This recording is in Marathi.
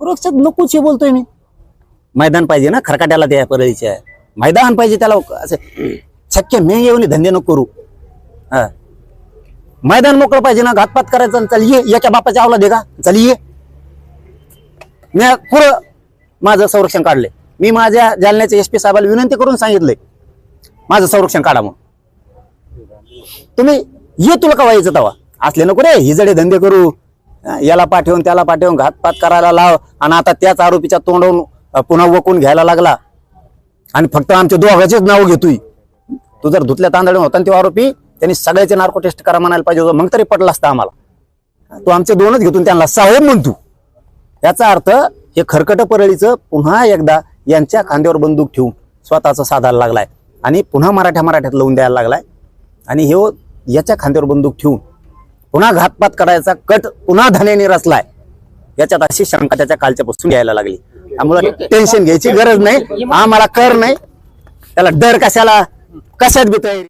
सुरक्षित नकोच हे बोलतोय मी. मैदान पाहिजे ना खरकाट्याला त्या परळीच्या. मैदान पाहिजे त्याला असे शक्य मी येऊन धंदे नको करू. हा. मैदान मोकळं पाहिजे ना घातपात करायचं चल ये एका बापाच्या आवला दे का? चल ये. मी पुरं माझं संरक्षण काढले मी माझ्या जालन्याच्या एस पी साहेबाला विनंती करून सांगितलंय. माझं संरक्षण काढा म्हणून. तुम्ही ये तुला का व्हायचं तवा? असले नको रे हिजडे धंदे करू. याला पाठवून त्याला पाठवून घातपात करायला लाव. आणि आता त्याच आरोपीच्या तोंडवून पुन्हा वकून घ्यायला लागला. आणि फक्त आमच्या दोघांचेच नाव घेतोय. तू जर धुतल्या तांदळून होता ना तो आरोपी त्यांनी सगळ्याचे नार्को टेस्ट करा म्हणायला पाहिजे होतं. मग तरी पटला असतं आम्हाला. तो आमचे दोनच घेतून त्यांना साहेब म्हणतो. याचा अर्थ हे खरकट परळीचं पुन्हा एकदा यांच्या खांद्यावर बंदूक ठेवून स्वतःचं साधायला लागलाय. आणि पुन्हा मराठ्या मराठ्यात लावून द्यायला लागलाय. आणि हे हो, याच्या खांद्यावर बंदूक ठेवून पुन्हा घातपात करायचा कट पुन्हा धनेने रचलाय. याच्यात अशी शंका त्याच्या कालच्यापासून यायला घ्यायला लागली. त्यामुळे टेन्शन घ्यायची गरज नाही. आम्हाला कर नाही. त्याला डर कशाला? कशात बी तयारी?